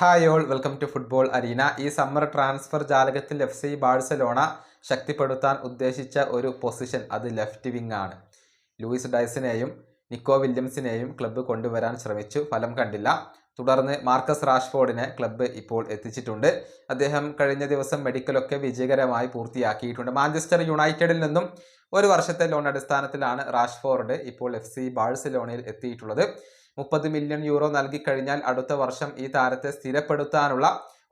Hi all welcome to football arena. ഈ summer transfer ജാലകത്തിൽ F C Barcelona ശക്തിപ്പെടുത്താൻ ഉദ്ദേശിച്ച ഒരു പൊസിഷൻ അത് ലെഫ്റ്റ് വിങ് ആണ്. ലൂയിസ് ഡൈസിനെയും നിക്കോ വില്യംസിനെയും ക്ലബ്ബ് കൊണ്ടുവരാൻ ശ്രമിച്ചു. ഫലം കണ്ടില്ല. തുടർന്ന് മാർക്കസ് റാഷ്ഫോർഡിനെ ക്ലബ്ബ് ഇപ്പോൾ എത്തിച്ചിട്ടുണ്ട്. അദ്ദേഹം കഴിഞ്ഞ ദിവസം മെഡിക്കലൊക്കെ വിജയകരമായി പൂർത്തിയാക്കിയിട്ടുണ്ട്. മാഞ്ചസ്റ്റർ യുണൈറ്റഡിൽ നിന്നും ഒരു വർഷത്തെ ലോൺ അടിസ്ഥാനത്തിലാണ് റാഷ്ഫോർഡ് ഇപ്പോൾ എഫ് സി ബാഴ്സലോണയിൽ എത്തിയിട്ടുള്ളത്. മുപ്പത് മില്യൺ യൂറോ നൽകി കഴിഞ്ഞാൽ അടുത്ത വർഷം ഈ താരത്തെ സ്ഥിരപ്പെടുത്താനുള്ള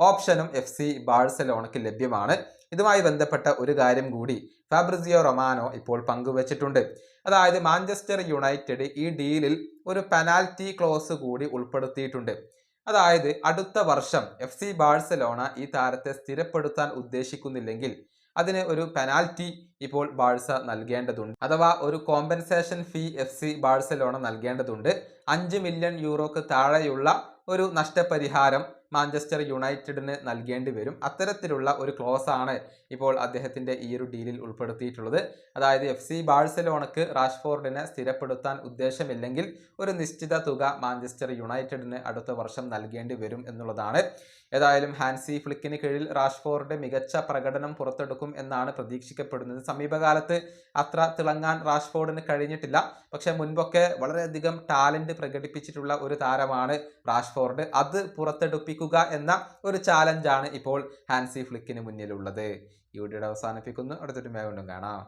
ഓപ്ഷനും എഫ് സി ബാഴ്സലോണയ്ക്ക് ലഭ്യമാണ്. ഇതുമായി ബന്ധപ്പെട്ട ഒരു കാര്യം കൂടി ഫാബ്രിസിയോ റൊമാനോ ഇപ്പോൾ പങ്കുവച്ചിട്ടുണ്ട്. അതായത് മാഞ്ചസ്റ്റർ യുണൈറ്റഡ് ഈ ഡീലിൽ ഒരു പെനാൽറ്റി ക്ലോസ് കൂടി ഉൾപ്പെടുത്തിയിട്ടുണ്ട്. അതായത് അടുത്ത വർഷം എഫ് സി ബാഴ്സലോണ ഈ താരത്തെ സ്ഥിരപ്പെടുത്താൻ ഉദ്ദേശിക്കുന്നില്ലെങ്കിൽ അതിന് ഒരു പെനാൽറ്റി ഇപ്പോൾ ബാഴ്സ നൽകേണ്ടതുണ്ട്. അഥവാ ഒരു compensation fee F C Barcelona നൽകേണ്ടതുണ്ട്. അഞ്ച് മില്യൺ യൂറോക്ക് താഴെയുള്ള ഒരു നഷ്ടപരിഹാരം മാഞ്ചസ്റ്റർ യുണൈറ്റഡിന് നൽകേണ്ടി വരും. അത്തരത്തിലുള്ള ഒരു ക്ലോസ് ആണ് ഇപ്പോൾ അദ്ദേഹത്തിന്റെ ഈ ഒരു ഡീലിൽ ഉൾപ്പെടുത്തിയിട്ടുള്ളത്. അതായത് എഫ് സി ബാഴ്സലോണക്ക് റാഷ്ഫോർഡിനെ സ്ഥിരപ്പെടുത്താൻ ഉദ്ദേശമില്ലെങ്കിൽ ഒരു നിശ്ചിത തുക മാഞ്ചസ്റ്റർ യുണൈറ്റഡിന് അടുത്ത വർഷം നൽകേണ്ടി വരും എന്നുള്ളതാണ്. ഏതായാലും ഹാൻസി ഫ്ലിക്കിന് കീഴിൽ റാഷ്ഫോർഡ് മികച്ച പ്രകടനം പുറത്തെടുക്കും എന്നാണ് പ്രതീക്ഷിക്കപ്പെടുന്നത്. സമീപകാലത്ത് അത്ര തിളങ്ങാൻ റാഷ്ഫോർഡിന് കഴിഞ്ഞിട്ടില്ല. പക്ഷേ മുൻപൊക്കെ വളരെയധികം ടാലന്റ് പ്രകടിപ്പിച്ചിട്ടുള്ള ഒരു താരമാണ് റാഷ്ഫോർഡ്. അത് പുറത്തെടുപ്പിക്കുക എന്ന ഒരു ചാലഞ്ചാണ് ഇപ്പോൾ ഹാൻസി ഫ്ലിക്കിന് മുന്നിലുള്ളത്. ഈ വീഡിയോയുടെ അവസാനിപ്പിക്കുന്നു. അടുത്തൊരു മേ വീണ്ടും കാണാം.